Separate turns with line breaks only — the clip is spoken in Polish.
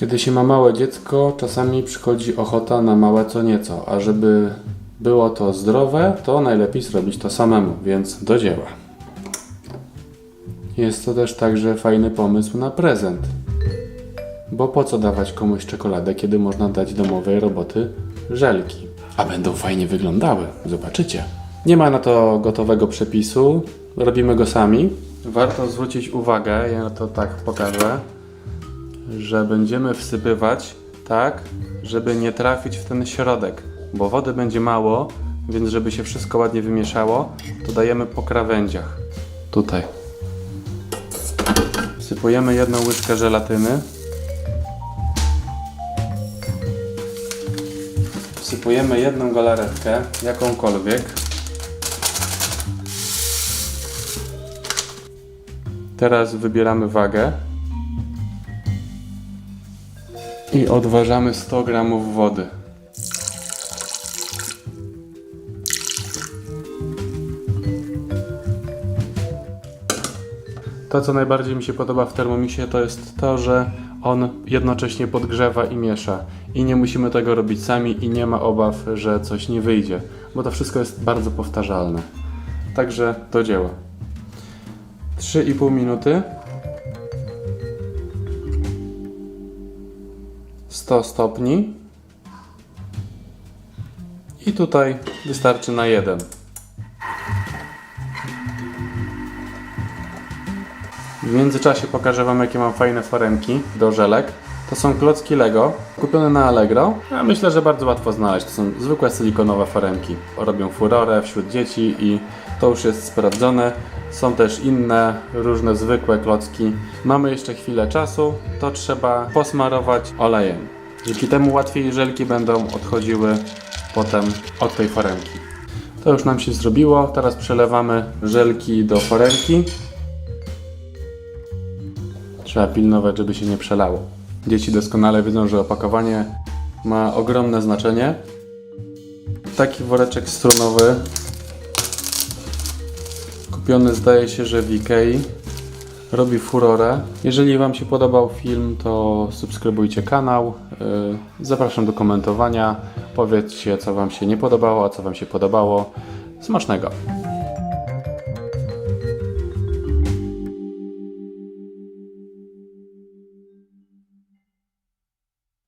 Kiedy się ma małe dziecko, czasami przychodzi ochota na małe co nieco, a żeby było to zdrowe, to najlepiej zrobić to samemu, więc do dzieła. Jest to też także fajny pomysł na prezent. Bo po co dawać komuś czekoladę, kiedy można dać domowej roboty żelki? A będą fajnie wyglądały, zobaczycie. Nie ma na to gotowego przepisu, robimy go sami. Warto zwrócić uwagę, ja to tak pokażę, że będziemy wsypywać tak, żeby nie trafić w ten środek, bo wody będzie mało, więc żeby się wszystko ładnie wymieszało, to dajemy po krawędziach. Tutaj. Wsypujemy jedną łyżkę żelatyny. Wsypujemy jedną galaretkę, jakąkolwiek. Teraz wybieramy wagę. I odważamy 100 gramów wody. To, co najbardziej mi się podoba w Thermomisie, to jest to, że on jednocześnie podgrzewa i miesza. I nie musimy tego robić sami i nie ma obaw, że coś nie wyjdzie, bo to wszystko jest bardzo powtarzalne. Także do dzieła. 3,5 minuty. 100 stopni. I tutaj wystarczy na jeden. W międzyczasie pokażę Wam, jakie mam fajne foremki do żelek. To są klocki Lego, kupione na Allegro, myślę, że bardzo łatwo znaleźć. To są zwykłe silikonowe foremki. Robią furorę wśród dzieci i to już jest sprawdzone. Są też inne, różne zwykłe klocki. Mamy jeszcze chwilę czasu, to trzeba posmarować olejem. Dzięki temu łatwiej żelki będą odchodziły potem od tej foremki. To już nam się zrobiło, teraz przelewamy żelki do foremki. Trzeba pilnować, żeby się nie przelało. Dzieci doskonale wiedzą, że opakowanie ma ogromne znaczenie. Taki woreczek strunowy kupiony zdaje się, że w Ikei robi furorę. Jeżeli Wam się podobał film, to subskrybujcie kanał. Yy, Zapraszam do komentowania. Powiedzcie, co Wam się nie podobało, a co Wam się podobało. Smacznego!